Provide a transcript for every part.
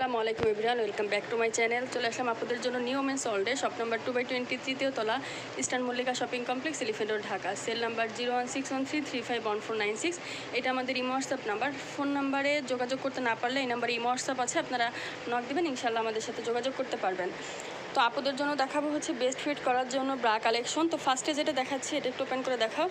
আসসালামু আলাইকুম welcome back to my channel চলে আসলাম আপনাদের জন্য new men's all day shop number two by twenty তৃতীয় তলা eastern Mallika shopping complex elephant road Dhaka cell number zero one six one three three five one four nine six এটা আমাদের imo WhatsApp number phone নাম্বারে যোগাযোগ করতে না পারলে এই নাম্বারে ইমো হোয়াটসঅ্যাপ আছে, আপনারা নক দেবেন ইনশাল্লাহ আমাদের সাথে যোগাযোগ করতে পারবেন। তো আপুদের জন্য দেখাবো হচ্ছে বেস্ট ফিট করার জন্য ব্রা কালেকশন তো ফার্স্টে যেটা দেখাচ্ছি, এটা একটু ওপেন করে দেখাও।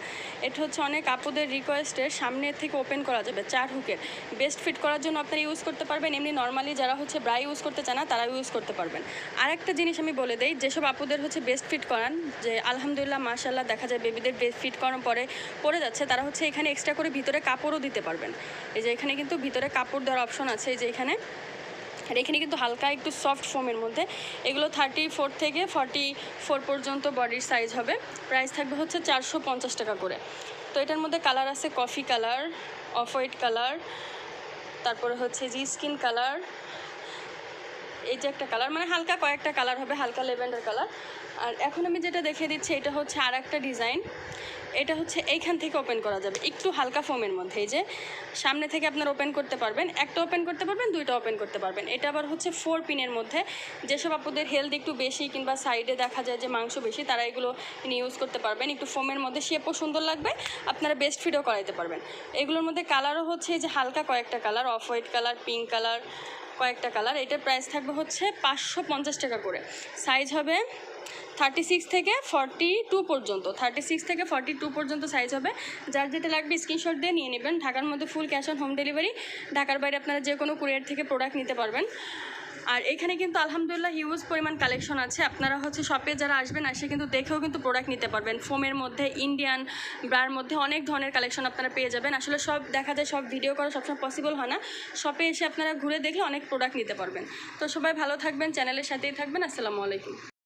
এটা হচ্ছে অনেক আপুদের রিকোয়েস্টের সামনের থেকে ওপেন করা যাবে, চার হুকের বেস্ট ফিট করার জন্য আপনারা ইউজ করতে পারবেন। এমনি নর্মালি যারা হচ্ছে ব্রা ইউজ করতে চান না, তারা ইউজ করতে পারবেন। আর একটা জিনিস আমি বলে দেই, যেসব আপুদের হচ্ছে বেস্ট ফিট করান, যে আলহামদুলিল্লাহ মাশাল্লাহ দেখা যায় বেবিদের বেস্ট ফিট করার পরে পরে যাচ্ছে, তারা হচ্ছে এখানে এক্সট্রা করে ভিতরে কাপড়ও দিতে পারবেন। এই যে এখানে কিন্তু ভিতরে কাপড় দেওয়ার অপশন আছে, এই যে এখানে। আর এখানে কিন্তু হালকা একটু সফট ফোমের মধ্যে। এগুলো থার্টি ফোর থেকে ফর্টি ফোর পর্যন্ত বডির সাইজ হবে। প্রাইস থাকবে হচ্ছে চারশো পঞ্চাশ টাকা করে। তো এটার মধ্যে কালার আছে coffee colour off white colour তারপরে হচ্ছে জি স্কিন কালার এই যে একটা কালার মানে হালকা কয়েকটা কালার হবে, হালকা লেভেন্ডার কালার আর এখন আমি যেটা দেখিয়ে দিচ্ছি, এটা হচ্ছে আর একটা ডিজাইন এটা হচ্ছে এইখান থেকে ওপেন করা যাবে, একটু হালকা ফোমের মধ্যে। এই যে সামনে থেকে আপনারা ওপেন করতে পারবেন, একটা ওপেন করতে পারবেন, দুইটা ওপেন করতে পারবেন। এটা আবার হচ্ছে ফোর পিনের মধ্যে। যেসব আপুদের হেলথ একটু বেশি কিংবা সাইডে দেখা যায় যে মাংস বেশি, তারা এগুলো ইউজ করতে পারবেন। একটু ফোমের মধ্যে শেপও সুন্দর লাগবে, আপনারা বেস্ট ফিটও করাইতে পারবেন। এগুলোর মধ্যে কালারও হচ্ছে এই যে হালকা কয়েকটা colour off white colour pink colour কয়েকটা কালার। এটার প্রাইস থাকবে হচ্ছে পাঁচশো পঞ্চাশ টাকা করে। সাইজ হবে থার্টি সিক্স থেকে ফর্টি টু পর্যন্ত। থার্টি সিক্স থেকে ফর্টি টু পর্যন্ত সাইজ হবে। যার যেটা লাগবে স্ক্রিনশট দিয়ে নিয়ে নেবেন। ঢাকার মধ্যে full cash on home delivery ঢাকার বাইরে আপনারা যে কোনো কুরিয়ার থেকে প্রোডাক্ট নিতে পারবেন। আর এখানে কিন্তু আলহামদুলিল্লাহ হিউজ পরিমাণ কালেকশন আছে। আপনারা হচ্ছে শপে যারা আসবেন, আসে কিন্তু দেখেও কিন্তু প্রোডাক্ট নিতে পারবেন। ফোমের মধ্যে ইন্ডিয়ান ব্রার মধ্যে অনেক ধরনের কালেকশন আপনারা পেয়ে যাবেন। আসলে সব দেখা যায়, সব ভিডিও করা সবসময় পসিবল হয় না। শপে এসে আপনারা ঘুরে দেখলে অনেক প্রোডাক্ট নিতে পারবেন। তো সবাই ভালো থাকবেন চ্যানেলের সাথেই থাকবেন। আসসালামু আলাইকুম।